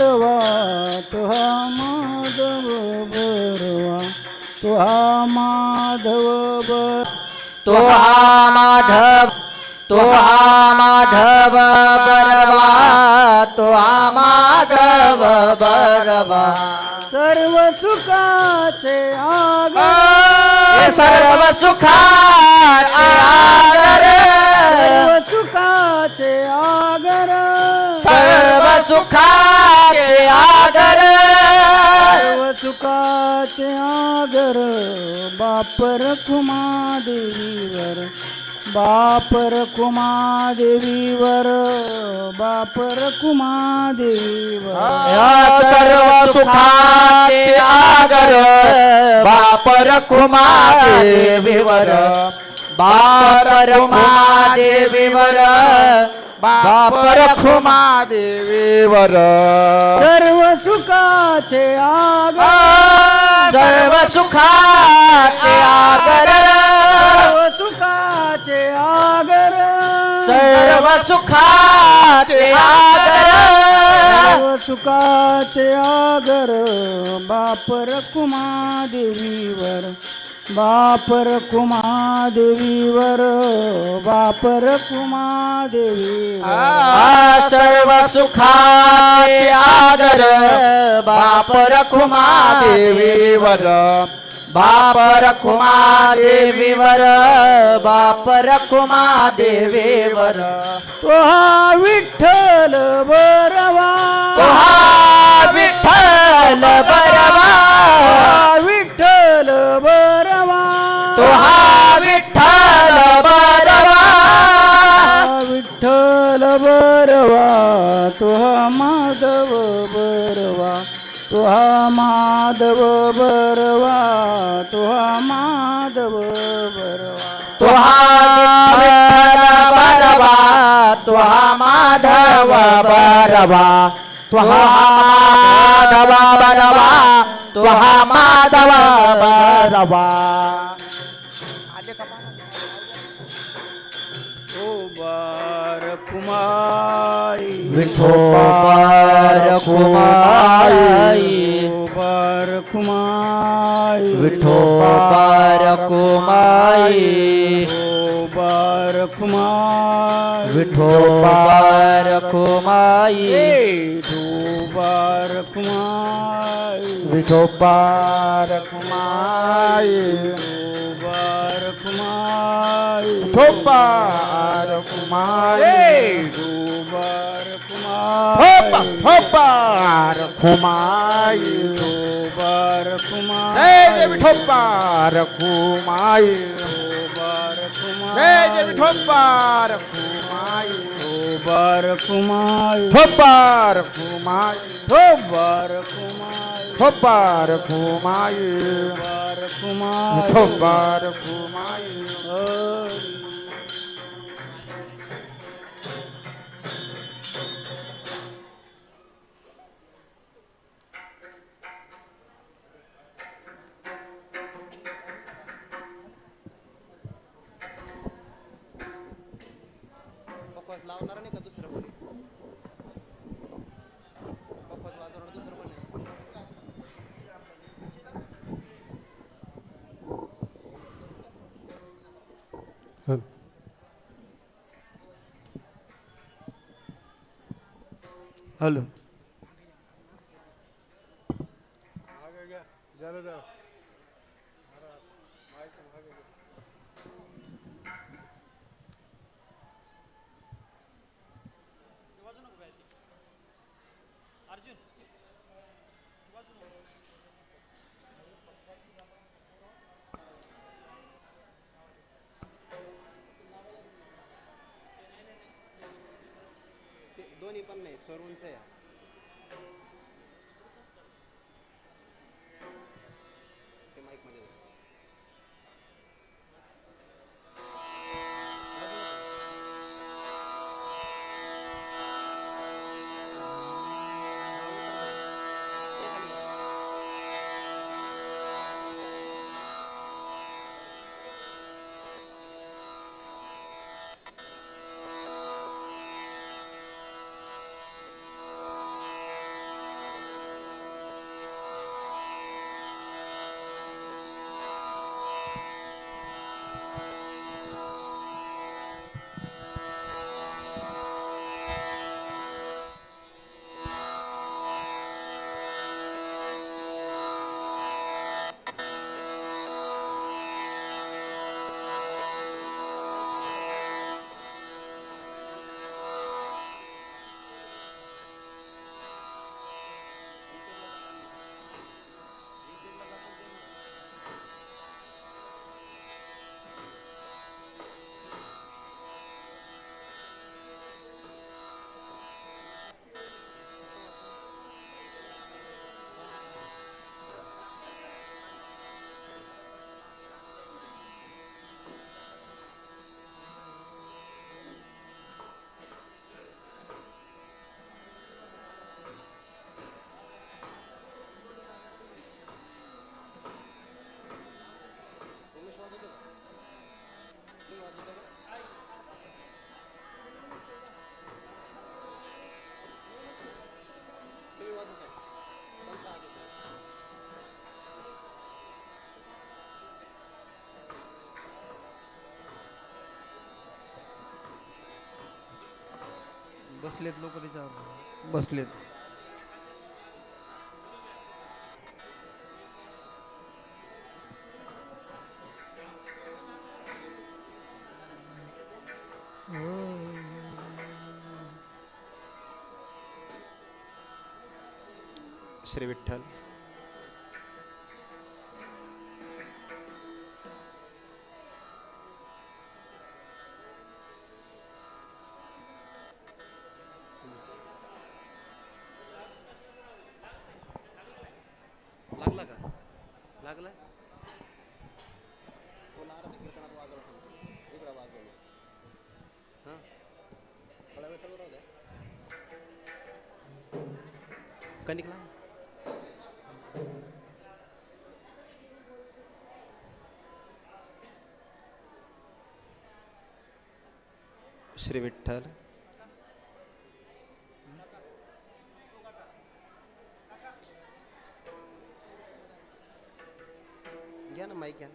बरवा तुहा माधव बरवा तुहा माधव बर तो हा माधव तो हा माधव बरवा तो हा माधव बरवा. सर्व सुखाचे आग सर्व सुखाचे आगर सर्व सुखाचे सर्व सुखाचे आगर सर्व सुखाचे आगर बापर कुमा देवीवर बापर कुमा देवीवर बापर कुमा देवीवर सर्व सुखाचे आगर बापर कुमा देवीवर बापर कुमा देवीवर बापर खुमा देवीवर सर्व सुखाचे आगर. सर्व सुखाचे आगर. सर्व सुखाचे आगर. सर्व सुखाचे आगर. सर्व सुखाचे आगर. बापर कुमा देवीवर बापर कुमा देवीवर बापर कुमा देवीवर आ सर्व सुखाचे आदर बापर खुमा देवीवर बापर खुमा देवीवर बापर खुमा देवीवर तो विठ्ठल बरवा तो विठ्ठल बरवा तो हा माधव बरवा तो हा माधव बरवा तो हा माधव बरवा कुमाई विठोबार कुमाई ओ बार कुमाई विठोबार कुमाई ओ बार कुमाई विठोबार कुमाई। बार कुमाई। विठोबार कुमाई। बार कुमाई। विठोबार कुमाई। बार थोपा कुमाई। थोपार कुमाई। बार जय जय कुमाई विठोबार कुमाई। बार जय जय कुमाई। विठोबार कुमाई बार कुमाई थोपार कुमाई बार कुमाई थोपार कुमाई बार कुमाई थोपार लावणार नाही का दुसरं कोणी? बकवास वाजवणार दुसरं कोणी? हॅलो. दोन्ही पण नाही स्वर उंच आहे. बसलेत लोक त्याच्यावर. बसलेत. श्री विठ्ठल. कणिक लावा श्री विठ्ठल घ्या ना माईक घ्या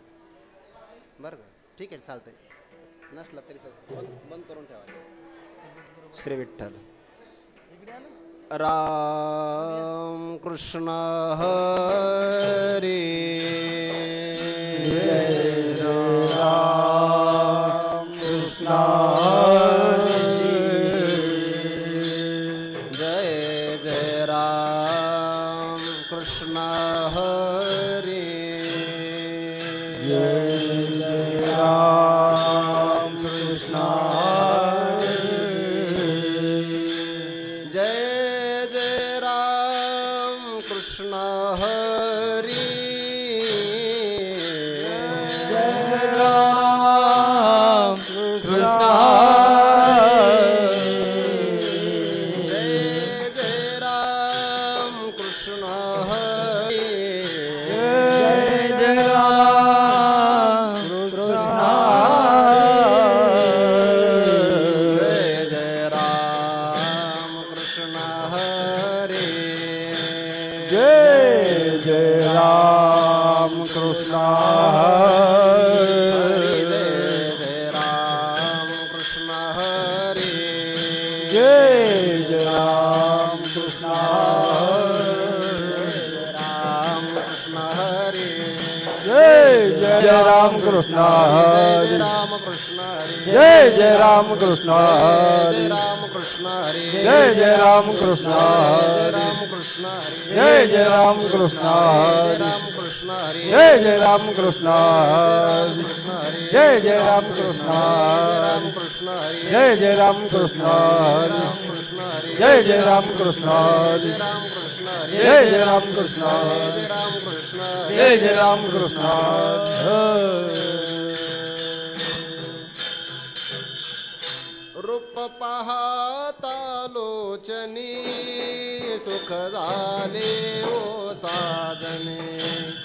बरं का. ठीक आहे चालतंय. नसला तरी सर बंद बंद करून ठेवा. श्री विठ्ठल राम कृष्ण हरी जय जय राम कृष्ण राम कृष्ण हरी जय जय राम कृष्ण जय राम कृष्ण हरी जय जय राम कृष्ण जय राम कृष्ण हरी जय जय राम कृष्ण जय राम कृष्ण हरी जय जय राम कृष्ण जय जय राम कृष्ण जय जय राम कृष्ण जय जय राम जय जय राम कृष्ण जय जय राम कृष्ण जय जय जय राम कृष्ण जय जय राम कृष्ण रूप पाहता लोचनी सुख झाले ओ साजने।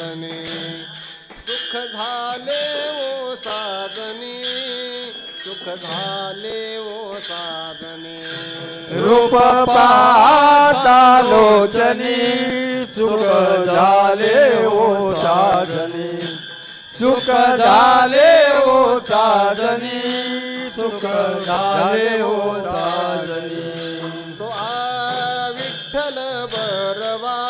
साजने सुख झाले ओ साजने सुख झाले ओ साजने रूप पाहता लोचनी सुख झाले ओ साजनी सुख झाले ओ साजनी सुख झाले ओ साजनी तो आ विठ्ठल बरवा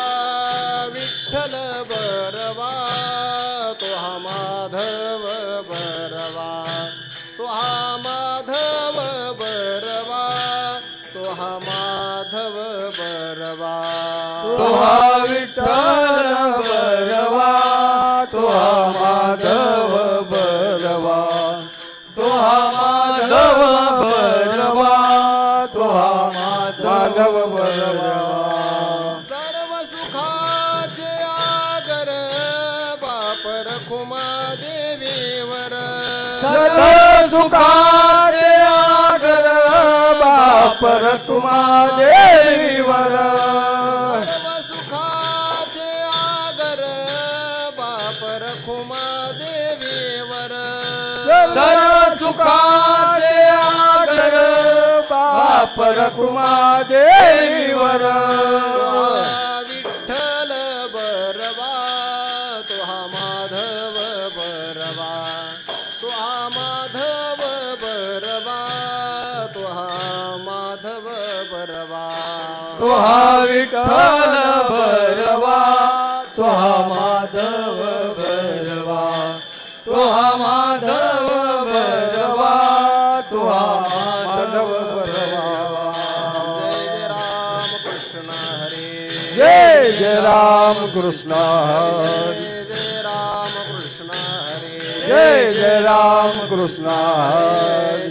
माधव बरवा. तुहा विठ्ठल बरवा. तुहा माधव बरवा. तुहा माधव बरवा. तुहा माधव बरवा. सर्व सुखाचे बापर देवीवर. सर्व सुखा तुम्हा देवीवर सर्व सुखाचे आगर बापर खुमा देवीवर सर्व सुखाचे आगर बापर तुम्हा देवीवर तो हा विठ्ठल बरवा तो हा माधव बरवा तो हा माधव बरवा तो हा माधव बरवा जय जय राम कृष्ण हरे। जय जय राम कृष्ण हरे। जय जय राम कृष्ण हरे। जय जय राम कृष्ण हरे।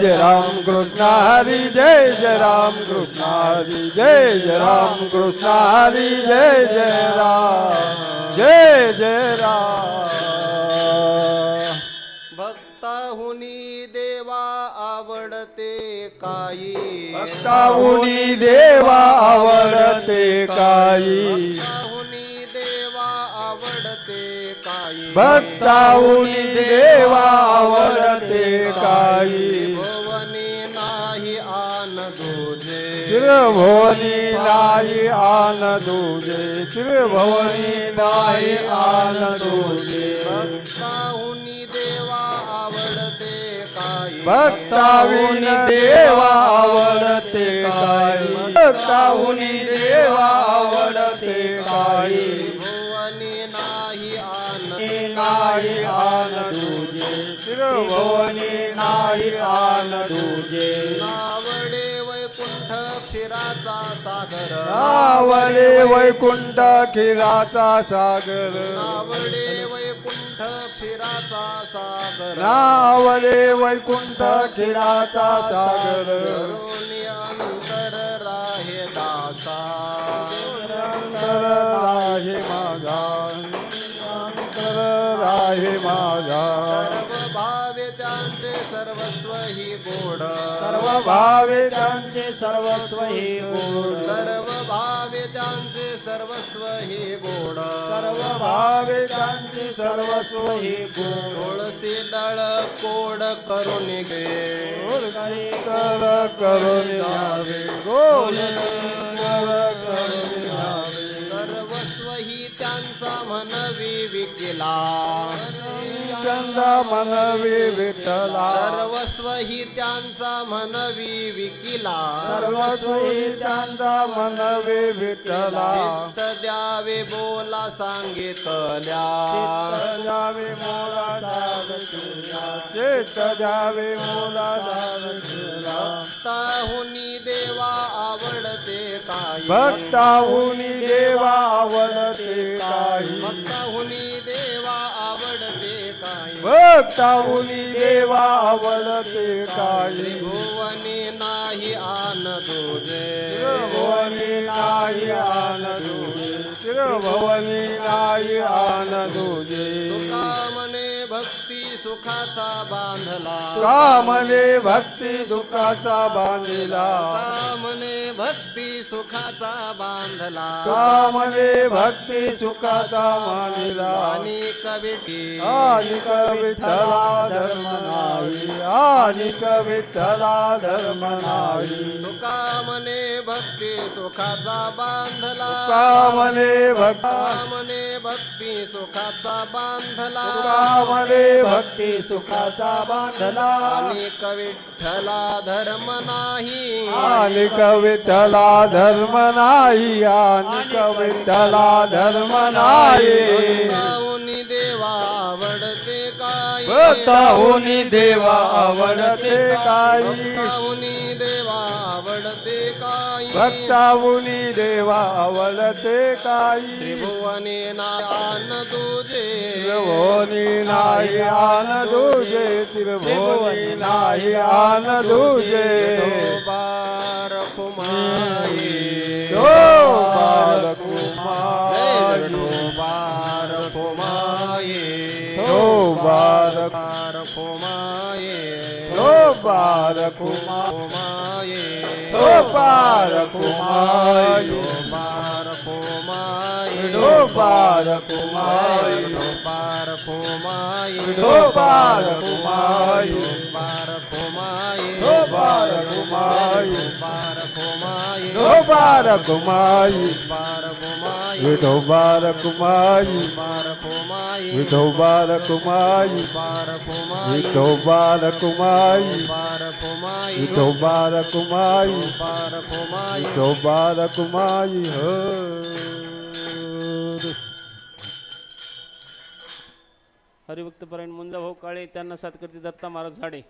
जय राम कृष्ण हरी जय जय राम कृष्ण हरी जय जय राम कृष्ण हरी जय जय राम. जय जय राम भक्ताहुनी देवा आवडते काही. भक्ताहुनी देवा आवडते देवा आवडते काही. भक्ताहुनी देवा आवडते काही. भुवनी नाही आन दुजे त्रिभुवनी नाही आन दुजे त्रिभुवनी नाही आन दुजे भक्ताहुनी देवा आवडते काही. भक्ताहुनी देवा आवडते काही. भक्ताहुनी देवा आवडते काही. नाही आन दुजे त्रिभुवनी नाही आन दुजे नावडे वैकुंठ क्षीराचा सागर. आवले वैकुंठ खिराचा सागर. नावडे वैकुंठ क्षीराचा सागर. नावले वैकुंठ खिराचा सागर. अंतर राहे दासा. अंतर राहे राहे माझा. सर्व भावे त्यांचे सर्वस्व ही गोड सर्व भावे त्यांचे सर्वस्व हे गोड सर्व भावे त्यांचे सर्वस्व ही गोड सर्व भावे त्यांचे सर्वस्व हे गोड तुळसी दळ कोड करून गे कर करून गोड विकिला चंदा मनवी विठ्ठला. सर्वस्व ही त्यांचा म्हणवी विकिला. सर्वस्व हे त्यांचा मनवी विठ्ठला. चित्त द्यावे बोला सांगितल्या. द्यावे मोला दान तुला चेत द्यावे मोला ताहुनी देवा आवडते काही भक्ताहुनी देवा आवडते काही. भक्ताहुनी देवा आवडते काही. भक्ताहुनी देवा आवडते काही त्रिभुवनी नाही आन तुझे भवानी नाही आन तुझे भवानी नाही आन तुझे कामने भक्ती सुखाचा बांधला. कामने भक्ती दुःखाचा बांधिला. कामने भक्ती सुखाचा बांधला. कामने भक्ती सुखाचा मानिला आणि कविटी. आणि विठ्ठला धर्म नाही. आणि विठ्ठला धर्म नाही. कामने भक्ती सुखाचा बांधला. कामने भक्ता कामने भक्ती सुखाचा बांधला. कामने भक्ती सुखाचा बांधला. आणि कविठ्ठला धर्म नाही. आणि विठ्ठला धर्म नाही आणि विठ्ठला धर्म नाही. देवा आवडते काही. भक्ताहुनी देवा आवडते काही. काही भक्ताहुनी देवा आवडते काही त्रिभुवनी नान तुझे. त्रिभुवनी नाही आन तुझे त्रिभुवनी नाही आन तुझे. बार कुमाई हो बालकुमारी बार कुमाई हो बालक बार कुमाई हो बालकुमार कुमाई हो बालकुमारी बार कुमाई हो बालकुमारी बार कुमाई हो बालकुमारी बार कुमाई हो बालकुमारी बार कुमाई हो बालकुमारी बार कुमाई विठो बालकुमारी बार कुमाई विठो बालकुमारी हरिभक्तपरायण भाऊ काळे त्यांना सातकर्ती करते दत्ता महाराज झाडे.